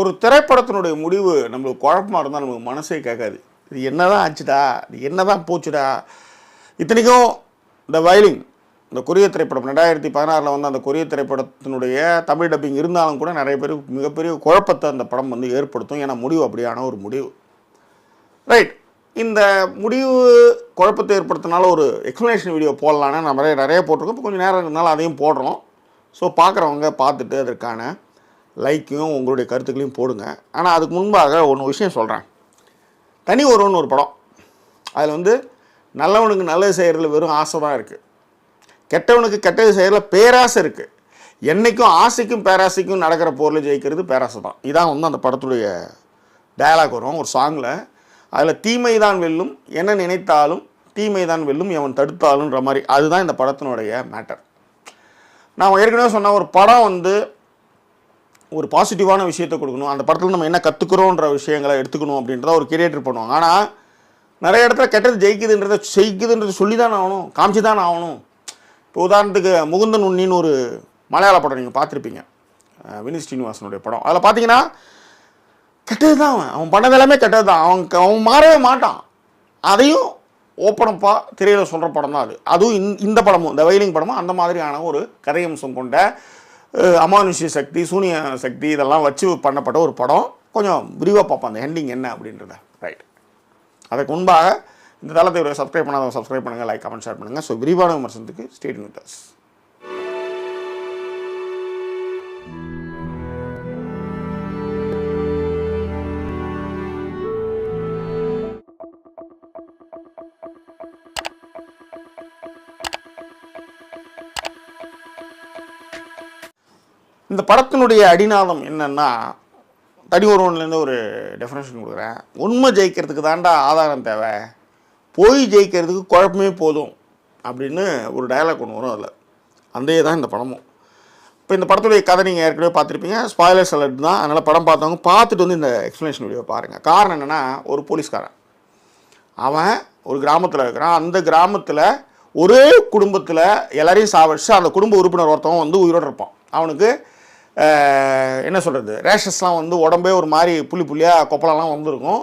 ஒரு திரைப்படத்தினுடைய முடிவு நம்மளுக்கு குழப்பமாக இருந்தால் நமக்கு மனசே கேட்காது. இது என்னதான் ஆச்சுடா? இது என்ன தான் போச்சுடா? இத்தனைக்கும் இந்த வயலிங் இந்த கொரிய திரைப்படம் ரெண்டாயிரத்தி பதினாறில் வந்து அந்த கொரிய திரைப்படத்தினுடைய தமிழ் டப்பிங் இருந்தாலும் கூட நிறைய பேர் மிகப்பெரிய குழப்பத்தை அந்த படம் வந்து ஏற்படுத்தும். ஏன்னா முடிவு அப்படியான ஒரு முடிவு. ரைட் இந்த முடிவு குழப்பத்தை ஏற்படுத்தினால ஒரு எக்ஸ்ப்ளனேஷன் வீடியோ போடலான்னு நம்ம நிறைய நிறைய போட்டிருக்கோம். இப்போ கொஞ்சம் நேரம் இருந்தாலும் அதையும் போடுறோம். ஸோ பார்க்குறவங்க பார்த்துட்டு அதற்கான லைக்கையும் உங்களுடைய கருத்துக்களையும் போடுங்க. ஆனால் அதுக்கு முன்பாக ஒன்று விஷயம் சொல்கிறேன் தனி ஒருவன் ஒரு படம். அதில் வந்து நல்லவனுக்கு நல்லது செய்கிறதுல வெறும் ஆசை தான் இருக்குது கெட்டவனுக்கு கெட்டது செய்கிறதுல பேராசை இருக்குது என்றைக்கும் ஆசைக்கும் பேராசைக்கும் நடக்கிற பொருள் ஜெயிக்கிறது பேராசை தான். இதான் வந்து அந்த படத்துடைய டயலாக் வரும் ஒரு சாங்கில் அதில் தீமை தான் வெல்லும் என்ன நினைத்தாலும் தீமை தான் வெல்லும் எவன் தடுத்தாலுன்ற மாதிரி. அதுதான் இந்த படத்தினுடைய மேட்டர் நான் ஏற்கனவே சொன்ன ஒரு படம் வந்து ஒரு பாசிட்டிவான விஷயத்தை கொடுக்கணும். அந்த படத்தில் நம்ம என்ன கற்றுக்குறோன்ற விஷயங்களை எடுத்துக்கணும் அப்படின்றத ஒரு கிரியேட்டர் பண்ணுவாங்க. ஆனால் நிறைய இடத்துல கெட்டது ஜெயிக்குதுன்றதை செய்யுதுன்றதை சொல்லி தான் ஆகணும். காமிச்சு தான் ஆகணும். இப்போ உதாரணத்துக்கு முகுந்தன் உண்ணின்னு ஒரு மலையாள படம் நீங்கள் பார்த்துருப்பீங்க. வினி ஸ்ரீனிவாசனுடைய படம். அதில் பார்த்தீங்கன்னா கெட்டது தான் அவன். அவன் பண்ணது எல்லாமே கெட்டது தான் அவன் அவன் மாறவே மாட்டான். அதையும் ஓப்பனப்பாக திரையில் சொல்கிற படம் தான் அது. அதுவும் இந்த இந்த படமும் இந்த வயலிங் படமும் அந்த மாதிரியான ஒரு கதையம்சம் கொண்ட அமானுஷ்ய சக்தி சூனிய சக்தி இதெல்லாம் வச்சு பண்ணப்பட்ட ஒரு படம். கொஞ்சம் விரிவாக பார்ப்போம் அந்த எண்டிங் என்ன அப்படின்றத. ரைட் அதுக்கு முன்பாக இந்த தளத்தை சப்ஸ்கிரைப் பண்ணாதவங்க சப்ஸ்கிரைப் பண்ணுங்கள் லைக் கமெண்ட் ஷேர் பண்ணுங்கள் ஸோ விரிவான விமர்சனத்துக்கு ஸ்டேட் வித் இந்த படத்தினுடைய அடிநாதம் என்னென்னா தனி ஒருவன்லேருந்து ஒரு டெஃபினேஷன் கொடுக்குறேன். உண்மை ஜெயிக்கிறதுக்கு தாண்டா ஆதாரம் தேவை. போய் ஜெயிக்கிறதுக்கு குழப்பமே போதும் அப்படின்னு ஒரு டயலாக் ஒன்று வரும் அதில். அந்தே தான் இந்த படமும். இப்போ இந்த படத்துடைய கதை நீங்கள் ஏற்கனவே பார்த்துருப்பீங்க. ஸ்பாய்லர்ஸ் அலர்ட் தான். அதனால் படம் பார்த்தவங்க பார்த்துட்டு வந்து இந்த எக்ஸ்ப்ளனேஷன் வீடியோ பாருங்கள் காரணம் என்னென்னா ஒரு போலீஸ்காரன். அவன் ஒரு கிராமத்தில் இருக்கிறான். அந்த கிராமத்தில் ஒரே குடும்பத்தில் எல்லாரையும் சாவடிச்சு அந்த குடும்ப உறுப்பினர் ஒருத்தவன் வந்து உயிரோடு இருப்பான். அவனுக்கு என்ன சொல்கிறது ரேஷஸ்லாம் வந்து உடம்பே ஒரு மாதிரி புள்ளி புள்ளியாக கொப்பளம்லாம் வந்திருக்கும்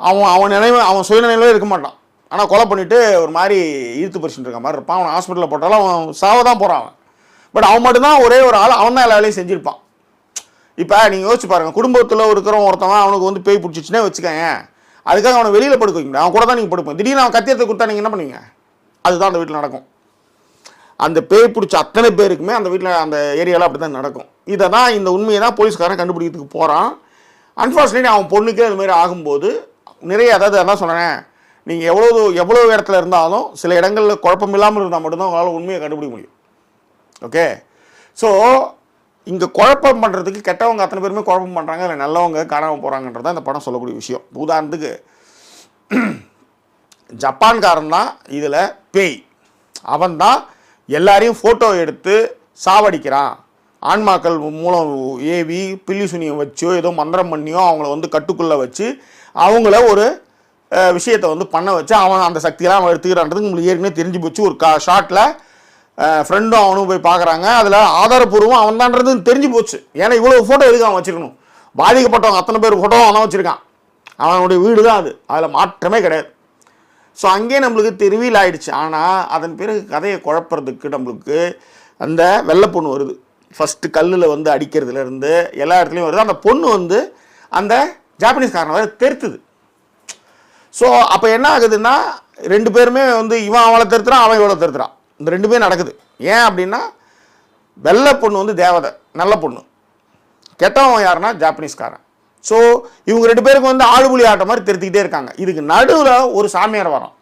அவன் அவன் நினைவு அவன் சுயநினைவே இருக்க மாட்டான். ஆனால் கொலை பண்ணிவிட்டு ஒரு மாதிரி இழுத்து பறிச்சுட்டு இருக்க மாதிரி இருப்பான். அவன் ஹாஸ்பிட்டலில் போட்டாலும் அவன் சாவ தான் போகிறான் அவன். பட் அவன் மட்டும்தான் ஒரே ஒரு ஆள் அவன் தான் எல்லா வேலையும் செஞ்சுருப்பான். இப்போ நீங்கள் யோசிச்சு பாருங்கள் குடும்பத்தில் இருக்கிறவன் ஒருத்தவன் அவனுக்கு வந்து பேய் பிடிச்சிச்சுனே வச்சுக்கோங்க அதுக்காக அவனை வெளியில் படுக்க வைக்க அவன் கூட தான் நீங்கள் படுப்போம். திடீர்னு அவன் கத்தியத்தை கொடுத்தா நீங்கள் என்ன பண்ணுவீங்க? அதுதான் அந்த வீட்டில் நடக்கும். அந்த பேய் பிடிச்ச அத்தனை பேருக்குமே அந்த வீட்டில் அந்த ஏரியாவில் அப்படி தான் நடக்கும். இதை தான் இந்த உண்மையை தான் போலீஸ்காரன் கண்டுபிடிக்கிறதுக்கு போகிறான் அன்ஃபார்ச்சுனேட்லி அவன் பொண்ணுக்கே அது மாதிரி ஆகும்போது நிறைய அதாவது அதான் சொன்னேன் நீங்கள் எவ்வளோ எவ்வளோ இடத்துல இருந்தாலும் சில இடங்களில் குழப்பம் இல்லாமல் இருந்தால் மட்டும்தான் உங்களால் உண்மையை கண்டுபிடிக்க முடியும். ஓகே ஸோ இங்கே குழப்பம் பண்ணுறதுக்கு கெட்டவங்க அத்தனை பேருமே குழப்பம் பண்ணுறாங்க இல்லை நல்லவங்க காணாமல் போகிறாங்கன்றது தான் இந்த படம் சொல்லக்கூடிய விஷயம். உதாரணத்துக்கு ஜப்பான்காரன் தான் இதில் பேய். அவன் தான் எல்லாரையும் ஃபோட்டோ எடுத்து சாவடிக்கிறான். ஆன்மாக்கள் மூலம் ஏவி பில்லி சுனியம் வச்சோ ஏதோ மந்திரம் பண்ணியோ அவங்கள வந்து கட்டுக்குள்ளே வச்சு அவங்கள ஒரு விஷயத்தை வந்து பண்ண வச்சு அவன் அந்த சக்தியெல்லாம் அவன் எடுத்துக்கிறான்றதுக்கு உங்களுக்கு ஏற்கனவே தெரிஞ்சு போச்சு. ஒரு கா ஷார்ட்டில் ஃப்ரெண்டும் அவனும் போய் பார்க்குறாங்க அதில் ஆதாரப்பூர்வம் அவன் தான்றது தெரிஞ்சு போச்சு. ஏன்னா இவ்வளோ ஃபோட்டோ எதுக்கு அவன் வச்சுருக்கணும்? பாதிக்கப்பட்டவங்க அத்தனை பேர் ஃபோட்டோ அவன் வச்சுருக்கான். அவனுடைய வீடு தான் அது. அதில் மாற்றமே கிடையாது. ஸோ அங்கேயே நம்மளுக்கு தெருவில் ஆயிடுச்சு ஆனால் அதன் பிறகு கதையை குழப்புறதுக்கு நம்மளுக்கு அந்த வெள்ளை பொண்ணு வருது. ஃபஸ்ட்டு கல்லில் வந்து அடிக்கிறதுலேருந்து எல்லா இடத்துலையும் வருது. அந்த பொண்ணு வந்து அந்த ஜாப்பனீஸ்காரனை வேறு தெருத்துது. ஸோ அப்போ என்ன ஆகுதுன்னா ரெண்டு பேருமே வந்து இவன் அவளை தெருத்துறான் அவன் இவளை தெருத்துறான். இந்த ரெண்டு பேரும் நடக்குது. ஏன் அப்படின்னா வெள்ளை பொண்ணு வந்து தேவதை நல்ல பொண்ணு. கெட்டவன் யாருன்னா ஜாப்பனீஸ்காரன் ஸோ இவங்க ரெண்டு பேருக்கு வந்து ஆளுபுலி ஆட்ட மாதிரி திருத்திக்கிட்டே இருக்காங்க. இதுக்கு நடுவில் ஒரு சாமியார் வரோம்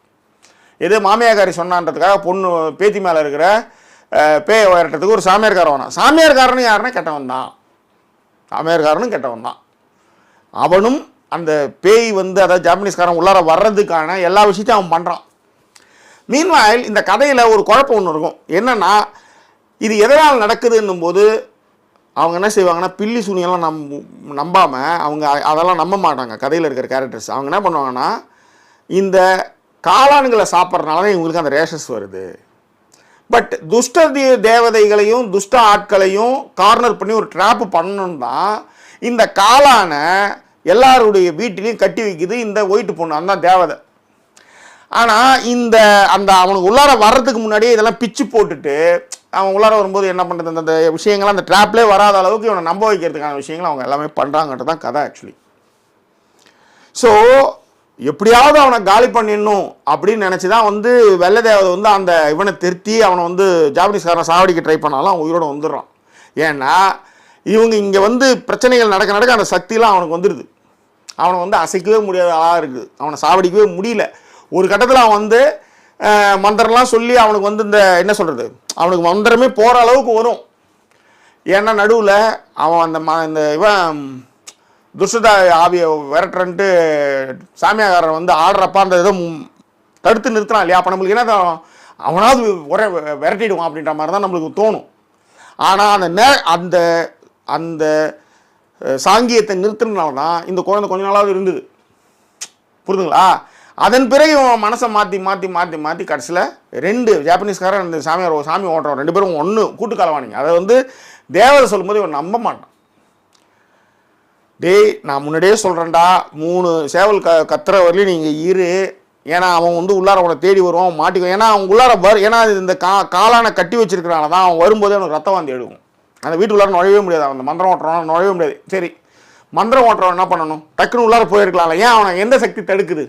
எது மாமியாக்காரி சொன்னான்றதுக்காக பொண்ணு பேத்தி மேலே இருக்கிற பேயை உயரட்டத்துக்கு ஒரு சாமியார்காரன் வரான் சாமியார்காரனும் யாருன்னா கெட்டவன் தான் சாமியார்காரனும் கெட்டவன் தான் அவனும் அந்த பேய் வந்து அதாவது ஜாப்பனீஸ்காரன் உள்ளார வர்றதுக்கான எல்லா விஷயத்தையும் அவன் பண்ணுறான் மீன்வாயில் இந்த கதையில் ஒரு குழப்பம் ஒன்று இருக்கும். என்னென்னா இது எதனால் நடக்குதுன்னும் போது அவங்க என்ன செய்வாங்கன்னா பில்லி சுனியெல்லாம் நம் நம்பாமல் அவங்க அதெல்லாம் நம்ப மாட்டாங்க கதையில் இருக்கிற கேரக்டர்ஸ் அவங்க என்ன பண்ணுவாங்கன்னா இந்த காளான்களை சாப்பிட்றதுனால தான் இவங்களுக்கு அந்த ரேஷஸ் வருது. பட் துஷ்ட தேவதைகளையும் துஷ்ட ஆட்களையும் கார்னர் பண்ணி ஒரு ட்ராப் பண்ணணும் தான் இந்த காளான எல்லாருடைய வீட்டிலையும் கட்டி வைக்குது இந்த ஒயிட்டு பொண்ணு. அந்த தேவதை. ஆனால் இந்த அந்த அவனுக்கு உள்ளார வர்றதுக்கு முன்னாடியே இதெல்லாம் பிச்சு போட்டுட்டு அவன் உள்ளார வரும்போது என்ன பண்ணுறது அந்த- அந்த விஷயங்கள்லாம் அந்த ட்ராப்லேயே வராத அளவுக்கு இவனை நம்ப வைக்கிறதுக்கான விஷயங்கள் அவங்க எல்லாமே பண்ணுறாங்கன்றது தான் கதை ஆக்சுவலி ஸோ எப்படியாவது அவனை காலி பண்ணிடணும் அப்படின்னு நினச்சி தான் வந்து வெள்ளதேவதை வந்து அந்த இவனை திருத்தி அவனை வந்து ஜாப்பனீஸ்காரனை சாவடிக்க ட்ரை பண்ணாலும் அவன் உயிரோட வந்துடுறான். ஏன்னா இவங்க இங்கே வந்து பிரச்சனைகள் நடக்க நடக்க அந்த சக்தியெலாம் அவனுக்கு வந்துடுது. அவனை வந்து அசைக்கவே முடியாத ஆளாக இருக்குது அவனை சாவடிக்கவே முடியல. ஒரு கட்டத்தில் அவன் வந்து மந்திரம்லாம் சொல்லி அவனுக்கு வந்து இந்த என்ன சொல்கிறது அவனுக்கு மந்திரமே போகிற அளவுக்கு வரும். ஏன்னா நடுவில் அவன் அந்த ம இந்த இவன் துஷ்டதா ஆவியை விரட்டுறன்ட்டு சாமியாகாரன் வந்து ஆடுறப்ப அந்த இதை தடுத்து நிறுத்துறான் இல்லையா? அப்போ நம்மளுக்கு என்ன அவனாவது உரை விரட்டிடுவான் அப்படின்ற மாதிரி தான் நம்மளுக்கு தோணும். ஆனால் அந்த நே அந்த அந்த சாங்கியத்தை நிறுத்தினால தான் இந்த குழந்தை கொஞ்ச நாளாவது இருந்தது. புரிதுங்களா? அதன் பிறகு இவன் மனசை மாற்றி மாற்றி மாற்றி மாற்றி கடைசியில் ரெண்டு ஜாப்பனீஸ்காரன் இந்த சாமியார் சாமி ஓட்டுறோம் ரெண்டு பேரும் ஒன்று கூட்டு கலவானிங்க அதை வந்து தேவதை சொல்லும்போது இவன் நம்ப மாட்டான். டேய் நான் முன்னாடியே சொல்கிறேன்டா மூணு சேவல் க கத்துற வரலையும் நீங்கள் இரு. ஏன்னா அவன் வந்து உள்ளார அவனை தேடி வருவான் அவன் மாட்டிக்குவான். ஏன்னா அவன் உள்ளார வரு ஏன்னா இது இந்த கா காலான கட்டி வச்சிருக்கிறான தான் அவன் வரும்போதே அவனுக்கு ரத்த வாந்தி எடுக்கும். அந்த வீட்டுக்குள்ளார நுழையவே முடியாது. அவன் அந்த மந்திரம் ஓட்டுறவன் நுழையவே முடியாது. சரி. மந்திரம் ஓட்டுறவன் என்ன பண்ணணும்? டக்குன்னு உள்ளார போயிருக்கலாம்ல. ஏன் அவனை எந்த சக்தி தடுக்குது?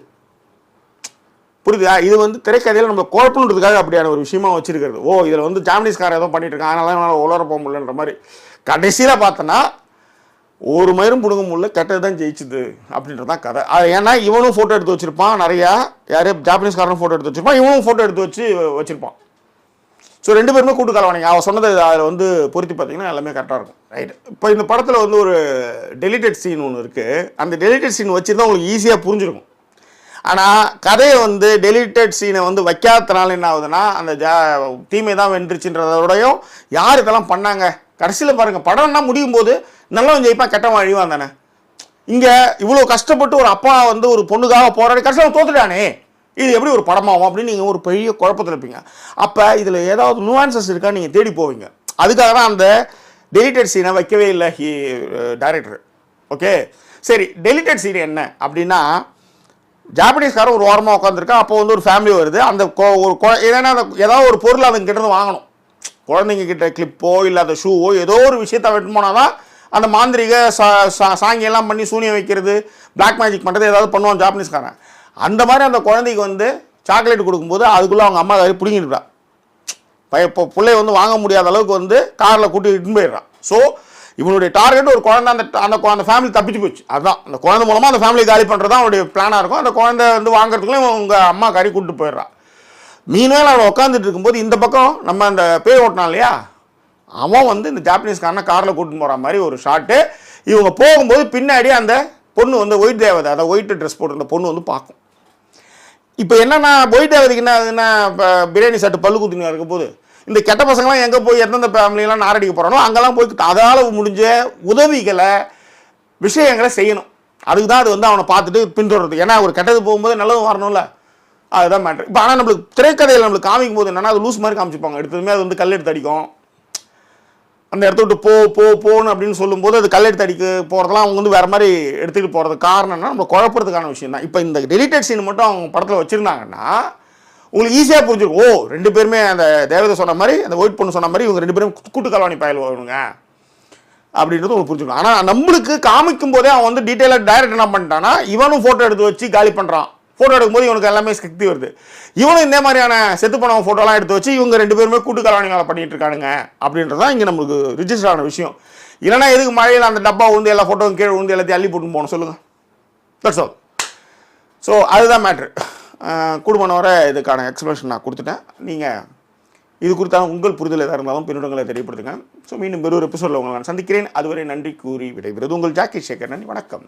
புரியுதா? இது வந்து திரைக்கதையில் நம்ம குழப்பணுன்றதுக்காக அப்படியான ஒரு விஷயமா வச்சிருக்கிறது. ஓ இதில் வந்து ஜாப்பனீஸ்காரன் ஏதோ பண்ணிட்டு இருக்கான். அதனால என்னால் உலர போக முடியலன்ற மாதிரி. கடைசியில் பார்த்தோன்னா ஒரு மயிரும் பிடுங்க முடியல கெட்டது தான் ஜெயிச்சுது அப்படின்றது தான் கதை. அது ஏன்னா இவனும் ஃபோட்டோ எடுத்து வச்சுருப்பான் நிறையா யாரையும் ஜாப்பனீஸ்காரனும் ஃபோட்டோ எடுத்து வச்சிருப்பான் இவனும் ஃபோட்டோ எடுத்து வச்சு வச்சுருப்பான். ஸோ ரெண்டு பேருமே கூட்டு கலவானிங்க அவன் சொன்னது அதில் வந்து பொருத்தி பார்த்தீங்கன்னா எல்லாமே கரெக்டாக இருக்கும். ரைட் இப்போ இந்த படத்தில் வந்து ஒரு டெலிட்டட் சீன் ஒன்று இருக்குது அந்த டெலிட்டட் சீன் வச்சு தான் உங்களுக்கு ஈஸியாக புரிஞ்சிருக்கும். ஆனால் கதையை வந்து டெலிட்டட் சீனை வந்து வைக்காதனால என்ன ஆகுதுன்னா அந்த ஜா தீமை தான் வென்றுச்சுன்றதோடையும் யார் இதெல்லாம் பண்ணாங்க? கடைசியில் பாருங்கள் படம்னா முடியும் போது நல்லவன் ஜெயிப்பான் கெட்டவன் அழிவான் தானே? இங்கே இவ்வளோ கஷ்டப்பட்டு ஒரு அப்பா வந்து ஒரு பொண்ணுக்காக போராடி கஷ்டம் தோத்துட்டானே? இது எப்படி ஒரு படமாகும் அப்படின்னு நீங்கள் ஒரு பெரிய குழப்பத்தில் இருப்பீங்க. அப்போ இதில் ஏதாவது நுவான்சஸ் இருக்கா நீங்கள் தேடி போவீங்க. அதுக்காக தான் அந்த டெலிட்டட் சீனை வைக்கவே இல்லை ஹி டைரக்டர் ஓகே சரி டெலிட்டட் சீன் என்ன அப்படின்னா ஜாப்பனீஸ்காரன் ஒரு ஓரமாக உட்காந்துருக்கான் அப்போ வந்து ஒரு ஃபேமிலி வருது. அந்த ஒரு ஏன்னா அந்த ஏதாவது ஒரு பொருள் அதுங்க வாங்கணும். குழந்தைங்க கிட்ட கிளிப்போ இல்லை அந்த ஷூவோ ஏதோ ஒரு விஷயத்தை வெட்டு போனால் தான் அந்த மாந்திரிக சா சா- சாங்கியெல்லாம் பண்ணி சூனியம் வைக்கிறது பிளாக் மேஜிக் பண்ணுறது ஏதாவது பண்ணுவான் ஜாப்பனீஸ்காரன். அந்த மாதிரி அந்த குழந்தைக்கு வந்து சாக்லேட் கொடுக்கும்போது அதுக்குள்ளே அவங்க அம்மா அதை பிடிங்கிட்டுறா பைய இப்போ பிள்ளைய வந்து வாங்க முடியாத அளவுக்கு வந்து காரில் கூட்டிகிட்டு போயிடுறான். ஸோ இவனுடைய டார்கெட் ஒரு குழந்தை அந்த அந்த அந்த ஃபேமிலி தப்பிச்சு போச்சு. அதுதான் அந்த குழந்தை மூலமாக அந்த ஃபேமிலி காலி பண்ணுறது தான் அவனுடைய பிளானாக இருக்கும். அந்த குழந்தை வந்து வாங்குறதுக்குள்ளே உங்கள் உங்க அம்மா கறி கூப்பிட்டு போயிடுறான் மீன்வேல் அவன் உட்காந்துட்டு இருக்கும்போது இந்த பக்கம் நம்ம அந்த பேய் ஓட்டினான் இல்லையா? அவன் வந்து இந்த ஜாப்பனீஸ்காரனை காரில் கூட்டின்னு போகிற மாதிரி ஒரு ஷாட்டு இவங்க போகும்போது பின்னாடி அந்த பொண்ணு வந்து ஒயிட் தேவதை அதை ஒயிட் ட்ரெஸ் போட்டிருந்த பொண்ணு வந்து பார்க்கும். இப்போ என்னென்னா ஒயிட் தேவதைக்கு என்ன என்ன இப்போ பிரியாணி சாப்பிட்டு பல்லு குத்துனா இருக்க போது இந்த கெட்ட பசங்களாம் எங்கே போய் எந்தெந்த ஃபேமிலியெல்லாம் நாரடிக்க போகிறானோ அங்கெல்லாம் போய் அதால் முடிஞ்ச உதவிகளை விஷயங்களை செய்யணும். அதுக்கு தான் அது வந்து அவனை பார்த்துட்டு பின்தொடருது. ஏன்னா ஒரு கெட்டது போகும்போது நல்லதும் வரணும்ல. அதுதான் மேட்ரு இப்போ ஆனால் நம்மளுக்கு திரைக்கதையில் நம்மளுக்கு காமிக்கும் போது என்னன்னா அது லூஸ் மாதிரி காமிச்சிப்பாங்க. எடுத்ததுமே அது வந்து கல் எடுத்து அடிக்கும். அந்த இடத்த விட்டு போ போ போன்னு அப்படின்னு சொல்லும்போது அது கல்லெடுத்து அடிக்க போகிறதெல்லாம் அவங்க வந்து வேறு மாதிரி எடுத்துக்கிட்டு போகிறது காரணம்னா நம்ம குழப்பறதுக்கான விஷயம் தான். இப்போ இந்த டெலிட்டட் சீன் மட்டும் அவங்க படத்தில் வச்சுருந்தாங்கன்னா உங்களுக்கு ஈஸியாக புரிஞ்சிடும் ஓ ரெண்டு பேருமே அந்த தேவதை சொன்ன மாதிரி அந்த ஒயிட் பொண்ணு சொன்ன மாதிரி இவங்க ரெண்டு பேரும் கூட்டு கலவாணி பயல் வருவாங்க அப்படின்றது உங்களுக்கு புரிஞ்சுக்கணும் ஆனால் நம்மளுக்கு காமிக்கும் போதே அவன் வந்து டீட்டெயிலாக டைரக்ட் என்ன பண்ணிட்டான்னா இவனும் ஃபோட்டோ எடுத்து வச்சு காலி பண்ணுறான் ஃபோட்டோ எடுக்கும்போது இவனுக்கு எல்லாமே சக்தி வருது. இவனும் இந்த மாதிரியான செத்து பணம் ஃபோட்டோலாம் எடுத்து வச்சு இவங்க ரெண்டு பேருமே கூட்டு கலவாணி வேலை பண்ணிட்டு இருக்கானுங்க அப்படின்றது தான் இங்கே நம்மளுக்கு ரிஜிஸ்டர் ஆன விஷயம். இல்லைன்னா எதுக்கு மழையில் அந்த டப்பா உந்து எல்லா ஃபோட்டோவும் கீழே உந்து எல்லாத்தையும் அள்ளி போட்டு போகணும் சொல்லுங்கள் தட்ஸ் ஆல் ஸோ அதுதான் மேட்ரு குடும்பனோட வர இதுக்கான எக்ஸ்பிளேஷன் நான் கொடுத்துட்டேன். நீங்கள் இது குறித்தாலும் உங்கள் புரிதல் எதாக இருந்தாலும் பின்னூட்டங்களை தெரியப்படுத்துங்க. ஸோ மீண்டும் வெறும் எபிசோடில் உங்களை நான் சந்திக்கிறேன். அதுவரை நன்றி கூறி விடைபெறுவது உங்கள் ஜாக்கி சேகர் நன்றி வணக்கம்.